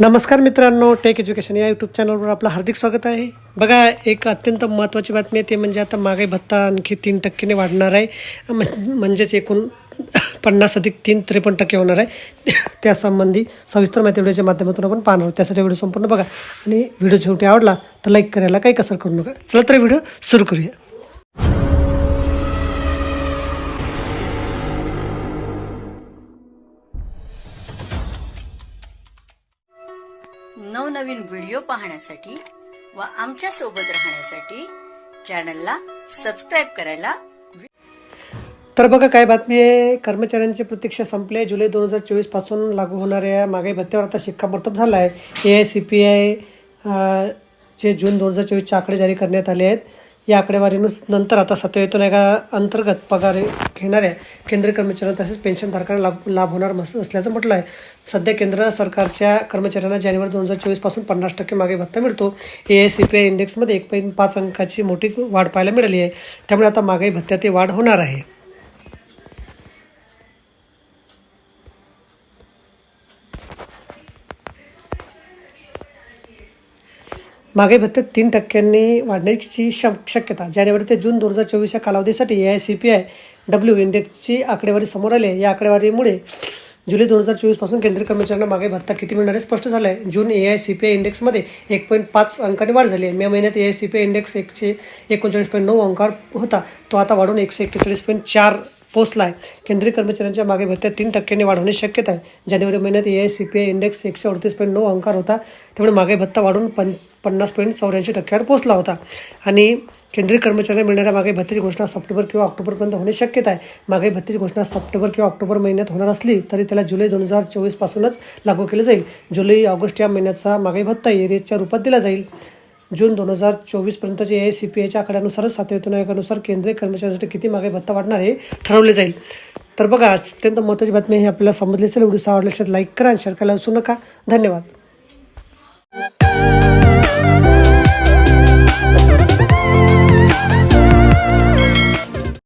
नमस्कार मित्रांनो take education या यूट्यूब चॅनलवर आपलं हार्दिक स्वागत आहे. बघा एक अत्यंत महत्त्वाची बातमी आहे ते म्हणजे आता महागाई भत्ता आणखी तीन टक्क्याने वाढणार आहे. म्हणजेच एकूण पन्नास अधिक तीन त्रेपन्न टक्के होणार आहे. त्यासंबंधी सविस्तर माहिती व्हिडिओच्या माध्यमातून आपण पाहणार त्यासाठी व्हिडिओ संपूर्ण बघा. आणि व्हिडिओ शेवटी आवडला तर लाईक करायला काही कसर करू नका. चला तर व्हिडिओ सुरू करूया. नवनवीन व्हिडिओ पाहण्यासाठी व आमच्यासोबत राहण्यासाठी चॅनलला सबस्क्राईब करायला तर बघा काय बातमी आहे? कर्मचाऱ्यांची प्रतीक्षा संपली आहे. जुलै दोन हजार चोवीसपासून लागू होणाऱ्या महागाई भत्त्यावर आता शिक्कामोर्तब झाला आहे A I C P I चे जून दोन हजार चोवीसचे आकडे जारी करण्यात आले आहेत. या आकडेवारीनुस नंतर आता सत्यवेतन एका अंतर्गत पगार घेणाऱ्या केंद्रीय कर्मचाऱ्यांना तसेच पेन्शनधारकांना लाभ लाभ होणार असल्याचं म्हटलं आहे सध्या केंद्र सरकारच्या कर्मचाऱ्यांना जानेवारी दोन हजार चोवीसपासून पन्नास टक्के मागे भत्ता मिळतो. A I C P I इंडेक्समध्ये एक पॉईंट पाच अंकाची मोठी वाढ पाहायला मिळाली आहे. त्यामुळे आता महागाई भत्त्यात वाढ होणार आहे. मागे भत्ते तीन टक्क्यांनी वाढण्याची शक शक्यता जानेवारी ते जून दोन हजार चोवीस या कालावधीसाठी A I C P I W इंडेक्सची आकडेवारी समोर आली या आकडेवारीमुळे जुलै दोन हजार चोवीसपासून केंद्रीय कर्मचाऱ्यांना मागे भत्ता किती मिळणार आहे स्पष्ट झालं आहे. जून A I C P I इंडेक्समध्ये एक पॉईंट पाच अंकाने वाढ झाली आहे. मे महिन्यात A I C P I index एकशे एकोणचाळीस पॉईंट नऊ अंकावर होता. तो आता वाढून एकशे एक्केचाळीस पॉईंट चार पोचला आहे. केंद्रीय कर्मचाऱ्यांच्या मागे भत्त्यात तीन टक्क्यांनी वाढ होणे शक्यता आहे. जानेवारी महिन्यात A I C P I index एकशे अडतीस पॉईंट नऊ अंकार होता. त्यामुळे मागे भत्ता वाढून पन पन्नास पॉईंट चौऱ्याऐंशी टक्क्यावर पोहोचला होता. आणि केंद्रीय कर्मचाऱ्यांना मिळणाऱ्या मागे भत्त्याची घोषणा सप्टेंबर किंवा ऑक्टोबरपर्यंत होण्याची शक्यता आहे. मागे भत्त्याची घोषणा सप्टेंबर किंवा ऑक्टोबर महिन्यात होणार असली तरी त्याला जुलै दोन हजार चोवीसपासूनच लागू केलं जाईल. जुलै ऑगस्ट या महिन्याचा मागे भत्ता एरियाच्या रूपात दिला जाईल. जून दोन हजार चोवीसपर्यंतचे ए सी पी एच्या आकड्यानुसारच सातवेतून आयोगानुसार केंद्रीय कर्मचाऱ्यांसाठी किती मागे भत्ता वाढणार हे ठरवले जाईल. तर बघा अत्यंत महत्त्वाची बातमी हे आपल्याला समजली असेल. व्हिडिओ आवडल्यास लाईक करा आणि शेअर करायला विसरू नका. धन्यवाद.